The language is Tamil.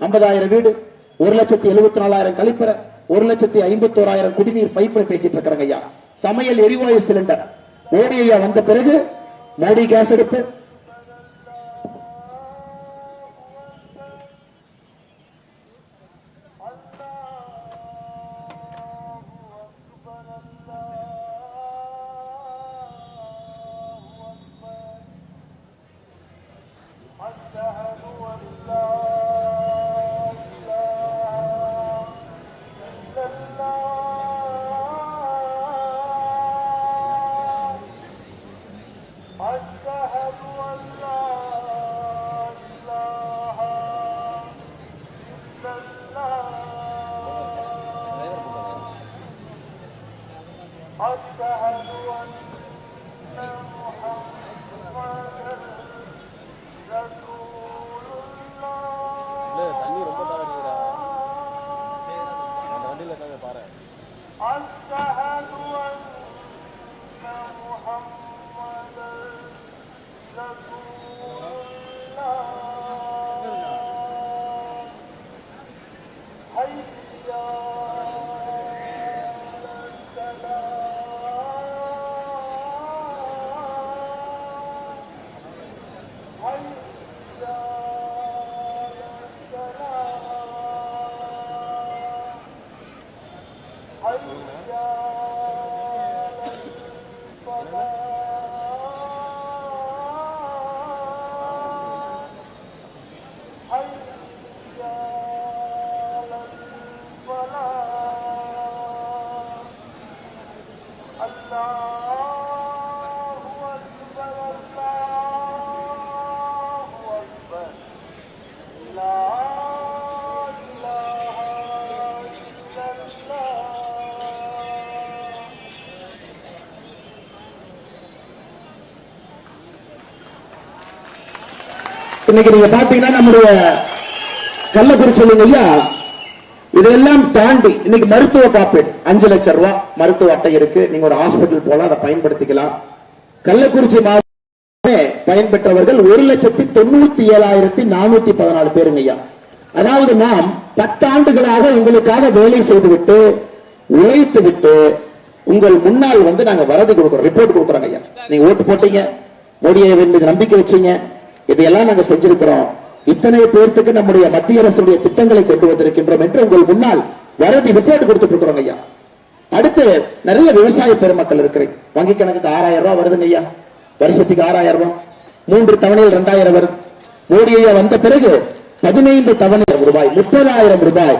ஐம்பதாயிரம் வீடு ஒரு லட்சத்தி எழுபத்தி நாலாயிரம் கழிப்பறை ஒரு லட்சத்தி ஐம்பத்தோராயிரம் குடிநீர் பைப்பில் பேசிட்டு இருக்கிறாங்க ஐயா. சமையல் எரிவாயு சிலிண்டர் மோடி ஐயா வந்த பிறகு மோடி கேஸ் எடுப்பு தண்ணி ரொம்ப பாரு அந்த வண்டியில் பாரு இன்னைக்கு நீங்க பாத்தீங்கன்னா நம்முடைய கள்ளக்குறிச்சியிலுங்க ஐயா. இதெல்லாம் தாண்டி இன்னைக்கு மருத்துவ காப்பீடு அஞ்சு லட்சம் ரூபாய் மருத்துவ அட்டை இருக்கு. நீங்க ஒரு ஹாஸ்பிட்டல் போலாம் அதை பயன்படுத்திக்கலாம். கள்ளக்குறிச்சி மாவட்டமே பயன்பெற்றவர்கள் ஒரு லட்சத்தி தொண்ணூத்தி ஏழாயிரத்தி நானூத்தி பதினாலு பேருங்க ஐயா. அதாவது நாம் பத்தாண்டுகளாக உங்களுக்காக வேலை செய்துவிட்டு உழைத்து விட்டு உங்கள் முன்னால் வந்து நாங்க வரது கொடுக்குறோம் ரிப்போர்ட் கொடுக்குறோங்க ஐயா. நீங்க ஓட்டு போட்டீங்க மோடியை நம்பிக்கை வச்சீங்க இதையெல்லாம் நாங்க செஞ்சிருக்கிறோம். இத்தனை பேர்த்துக்கு நம்முடைய மத்திய அரசுடைய திட்டங்களை கொண்டு வந்திருக்கின்றோம் என்று உங்கள் முன்னால் வரதி ரிப்போர்ட் கொடுத்துட்டு இருக்கிறோம் ஐயா. அடுத்து நிறைய விவசாய பெருமக்கள் இருக்கிறேன் வங்கி கணக்குக்கு ஆறாயிரம் ரூபாய் வருதுங்க ஐயா. வருஷத்துக்கு ஆறாயிரம் ரூபாய் மூன்று தவணையில் இரண்டாயிரம் வருது. மோடி ஐயா வந்த பிறகு பதினைந்து தவணை ரூபாய் முப்பதாயிரம் ரூபாய்